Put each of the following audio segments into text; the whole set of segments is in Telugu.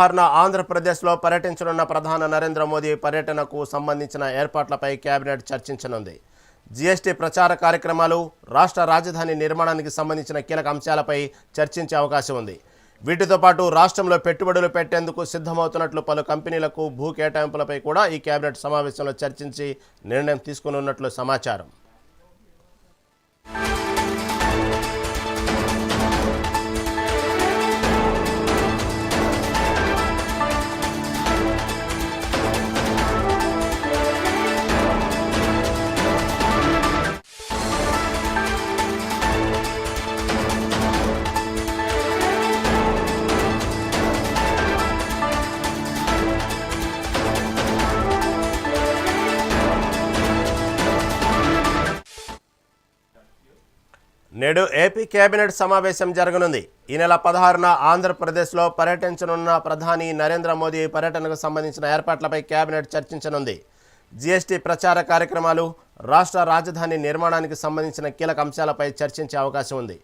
సాధారణ ఆంధ్రప్రదేశ్లో పర్యటించనున్న ప్రధాని నరేంద్ర మోదీ పర్యటనకు సంబంధించిన ఏర్పాట్లపై కేబినెట్ చర్చించనుంది. జీఎస్టీ ప్రచార కార్యక్రమాలు రాష్ట్ర రాజధాని నిర్మాణానికి సంబంధించిన కీలక అంశాలపై చర్చించే అవకాశం ఉంది. వీటితో పాటు రాష్ట్రంలో పెట్టుబడులు పెట్టేందుకు సిద్ధమవుతున్నట్లు పలు కంపెనీలకు భూ కేటాయింపులపై కూడా ఈ కేబినెట్ సమావేశంలో చర్చించి నిర్ణయం తీసుకునున్నట్లు సమాచారం. నేడు ఏపీ కేబినెట్ సమావేశం జరగనుంది. ఈ నెల పదహారున ఆంధ్రప్రదేశ్లో పర్యటించనున్న ప్రధాని నరేంద్ర మోదీ పర్యటనకు సంబంధించిన ఏర్పాట్లపై కేబినెట్ చర్చించనుంది. జీఎస్టీ ప్రచార కార్యక్రమాలు రాష్ట్ర రాజధాని నిర్మాణానికి సంబంధించిన కీలక అంశాలపై చర్చించే అవకాశం ఉంది.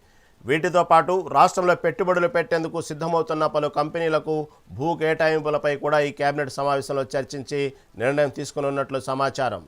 వీటితో పాటు రాష్ట్రంలో పెట్టుబడులు పెట్టేందుకు సిద్ధమవుతున్న పలు కంపెనీలకు భూ కేటాయింపులపై కూడా ఈ కేబినెట్ సమావేశంలో చర్చించి నిర్ణయం తీసుకునున్నట్లు సమాచారం.